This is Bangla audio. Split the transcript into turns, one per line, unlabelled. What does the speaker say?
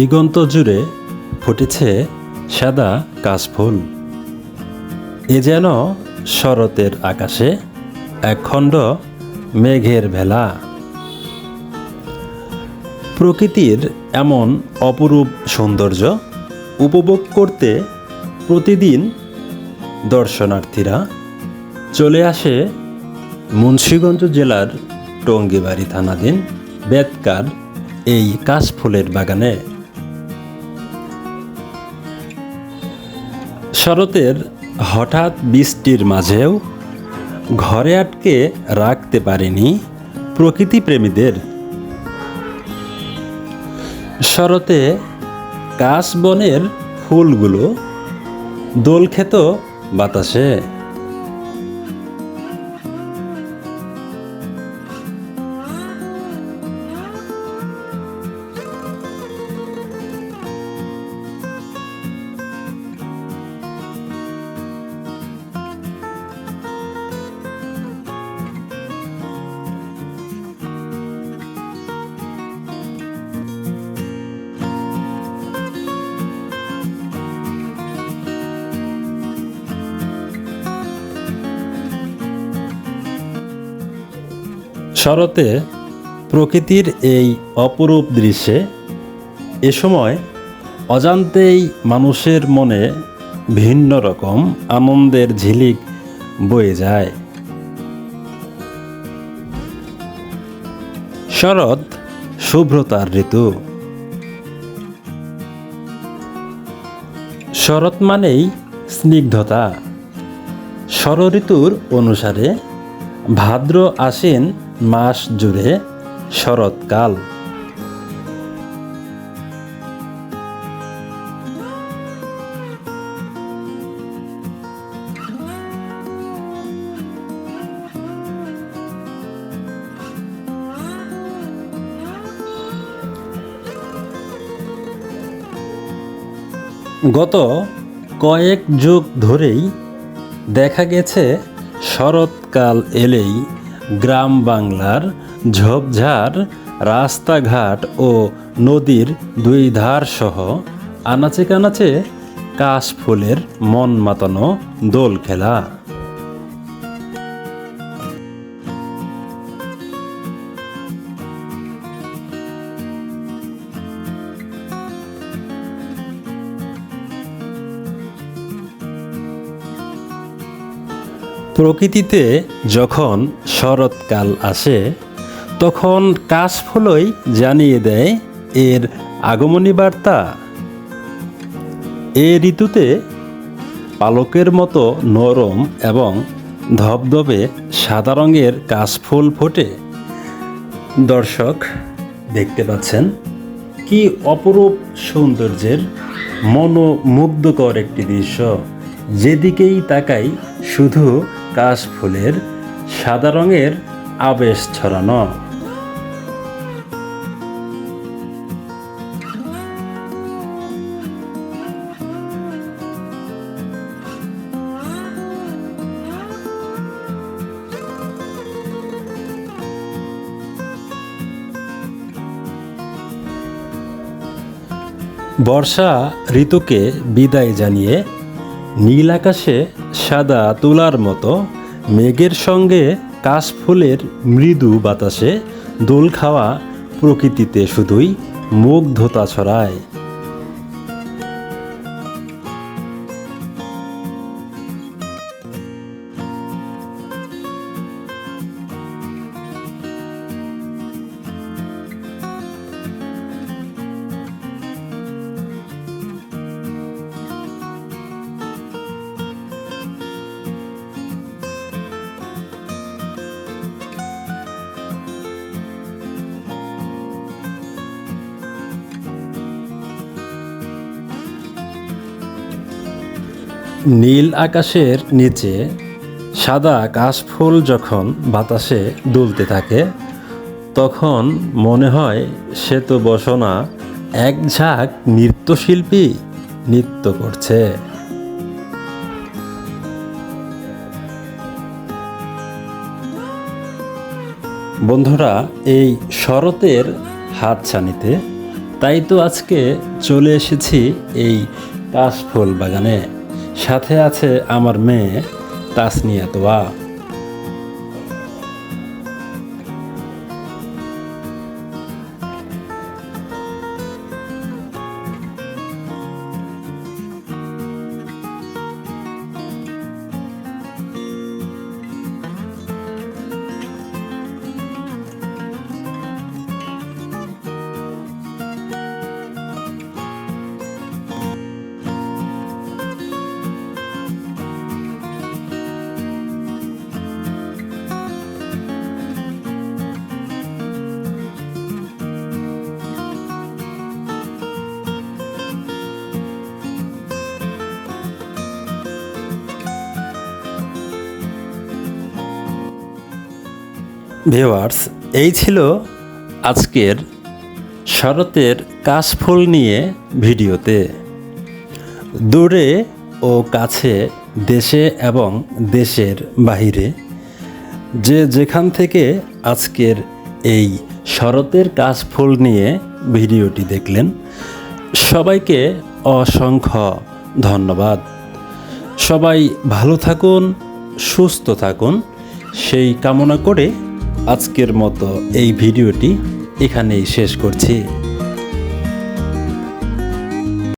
দিগন্ত জুড়ে ফুটেছে সাদা কাশফুল। এ যেন শরতের আকাশে একখণ্ড মেঘের ভেলা। প্রকৃতির এমন অপরূপ সৌন্দর্য উপভোগ করতে প্রতিদিন দর্শনার্থীরা চলে আসে মুন্সীগঞ্জ জেলার টঙ্গিবাড়ি থানাধীন বেতকার এই কাশফুলের বাগানে। শরতের হঠাৎ বৃষ্টির মাঝেও ঘরে আটকে রাখতে পারেনি প্রকৃতিপ্রেমীদের শরতে কাশবনের ফুলগুলো দোল খেত বাতাসে শরতে প্রকৃতির এই অপরূপ দৃশ্যে এ সময় অজান্তেই মানুষের মনে ভিন্ন রকম আনন্দের ঝিলিক বয়ে যায়। শরৎ শুভ্রতার ঋতু। শরৎ মানেই স্নিগ্ধতা। ষড়ঋতুর অনুসারে ভাদ্র আশ্বিন মাস জুড়ে শরৎকাল গত কয়েক যুগ ধরেই দেখা গেছে শরৎকাল এলেই গ্রাম বাংলার ঝোপঝাড়, রাস্তাঘাট ও নদীর দুই ধার সহ আনাচে কানাচে কাশফুলের মন মাতানো দোল খেলা প্রকৃতিতে যখন শরৎকাল আসে, তখন কাশফুলই জানিয়ে দেয় এর আগমনী বার্তা। এ ঋতুতে পালকের মতো নরম এবং ধবধবে সাদা রঙের কাশফুল ফোটে। দর্শক, দেখতে পাচ্ছেন কি অপরূপ সৌন্দর্যের মনোমুগ্ধকর একটি দৃশ্য। যেদিকেই তাকাই, শুধু কাশফুলের সাদা রঙের আবেশ ছড়ানো। বর্ষা ঋতুকে বিদায় জানিয়ে নীল আকাশে সাদা তুলার মতো মেঘের সঙ্গে কাশফুলের মৃদু বাতাসে দোল খাওয়া প্রকৃতিতে শুধুই মুগ্ধতা ছড়ায়। নীল আকাশের নিচে সাদা কাশফুল যখন বাতাসে দুলতে থাকে, তখন মনে হয় সে তো বসনা এক ঝাঁক নৃত্যশিল্পী নৃত্য করছে। বন্ধুরা, এই শরতের হাতছানিতে তাই তো আজকে চলে এসেছি এই কাশফুল বাগানে। সাথে আছে আমার মেয়ে তাসনিয়া তোয়া ভিওয়ার্স এই ছিল আজকের শরতের কাশফুল নিয়ে ভিডিওতে। দূরে ও কাছে দেশে এবং দেশের বাহিরে, যে যেখান থেকে আজকের এই শরতের কাশফুল নিয়ে ভিডিওটি দেখলেন, সবাইকে অসংখ্য ধন্যবাদ। সবাই ভালো থাকুন, সুস্থ থাকুন, সেই কামনা করে আজকের মতো এই ভিডিওটি এখানেই শেষ করছি।